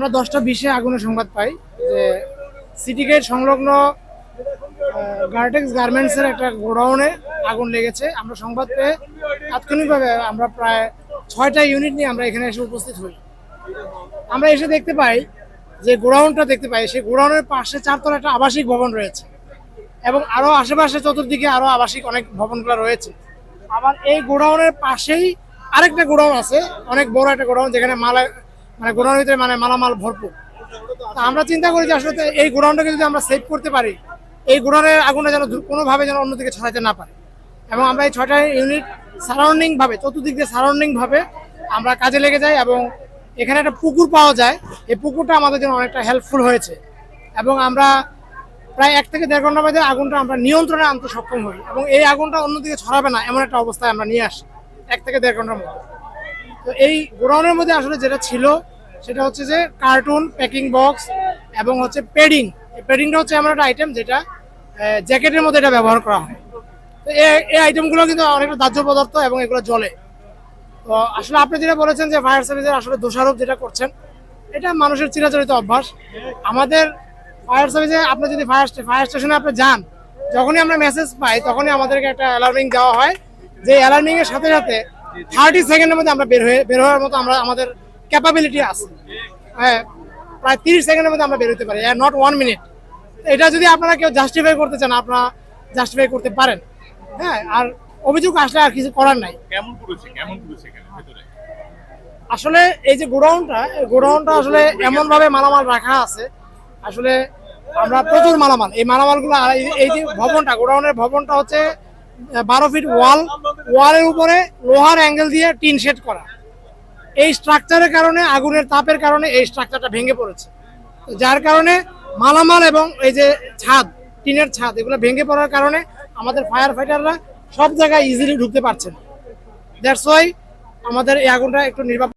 আমরা দশটা বিশে আগুনের সংবাদ পাই যে সিটি গেট সংলগ্ন গার্টেক্স গার্মেন্টসের একটা গোডাউনে আগুন লেগেছে। আমরা সংবাদ পেয়ে তাৎক্ষণিকভাবে আমরা প্রায় ছয়টা ইউনিট নিয়ে আমরা এখানে এসে উপস্থিত হই। আমরা এসে দেখতে পাই যে গোডাউনটা দেখতে পাই, সেই গোডাউনের পাশে চারতলা একটা আবাসিক ভবন রয়েছে এবং আরও আশেপাশে চতুর্দিকে আরও আবাসিক অনেক ভবনগুলো রয়েছে। আবার এই গোডাউনের পাশেই আরেকটা গোডাউন আছে, অনেক বড় একটা গোডাউন যেখানে মালা মানে গোডাউনের ভিতরে মানে মালামাল ভরপুর। আমরা চিন্তা করি যে আসলে এই গোডাউনটাকে যদি আমরা সেভ করতে পারি, এই গোডাউনের আগুনটা যেন কোনোভাবে যেন অন্যদিকে ছড়াতে না পারে। এবং আমরা এই ছটা ইউনিট সারাউন্ডিংভাবে চতুর্দিক দিয়ে সারাউন্ডিং ভাবে আমরা কাজে লেগে যাই এবং এখানে একটা পুকুর পাওয়া যায়। এই পুকুরটা আমাদের জন্য অনেকটা হেল্পফুল হয়েছে। এবং আমরা প্রায় এক থেকে দেড় ঘণ্টার মধ্যে আগুনটা আমরা নিয়ন্ত্রণে আনতে সক্ষম হই এবং এই আগুনটা অন্যদিকে ছড়াবে না, এমন একটা অবস্থায় আমরা নিয়ে আসি, এক থেকে দেড় ঘণ্টার মধ্যে। তো এই গোডাউনের মধ্যে আসলে যেটা ছিল সেটা হচ্ছে যে কার্টুন প্যাকিং বক্স এবং হচ্ছে পেডিং এই পেডিংটা হচ্ছে আমার একটা আইটেম যেটা জ্যাকেটের মধ্যে এটা ব্যবহার করা হয়। তো এই- আইটেমগুলো কিন্তু অনেকটা দাহ্য পদার্থ এবং এগুলো জলে তো আসলে আপনি যেটা বলেছেন যে ফায়ার সার্ভিসের আসলে দোষারোপ যেটা করছেন, এটা মানুষের চিরাচরিত অভ্যাস। আমাদের ফায়ার সার্ভিসে আপনি যদি ফায়ার ফায়ার স্টেশনে আপনি যান, যখনই আমরা মেসেজ পাই, তখনই আমাদেরকে একটা অ্যালার্মিং দেওয়া হয়। যে অ্যালার্মিং এর সাথে সাথে থার্টি সেকেন্ডের মধ্যে আমরা বের হয়ে, বের হওয়ার মতো আমরা, আমাদের ক্যাপাবিলিটি আছে। হ্যাঁ প্রায় তিরিশ সেকেন্ডের মধ্যে আমরা বের হতে পারি নট ওয়ান মিনিট এটা যদি আপনারা কেউ জাস্টিফাই করতে চান আপনারা জাস্টিফাই করতে পারেন। হ্যাঁ আর অভিযোগ আসলে আর কিছু করার নাই। কেমন কেমন আসলে এই যে গোডাউনটা এই গোডাউনটা আসলে এমন ভাবে মালামাল রাখা আছে আসলে আমরা প্রচুর মালামাল। এই মালামালগুলো এই- এই যে ভবনটা গোডাউনের ভবনটা হচ্ছে বারো ফিট ওয়াল ওয়ালের উপরে লোহার অ্যাঙ্গেল দিয়ে টিন শেড করা। এই স্ট্রাকচারের কারণে, আগুনের তাপের কারণে এই স্ট্রাকচারটা ভেঙে পড়েছে। যার কারণে মালামাল এবং এই যে ছাদ, টিনের ছাদ, এগুলো ভেঙে পড়ার কারণে আমাদের ফায়ার ফাইটাররা সব জায়গায় ইজিলি ঢুকতে পারছে না। দ্যাটস ওয়াই আমাদের এই আগুনটা একটু নির্বাপন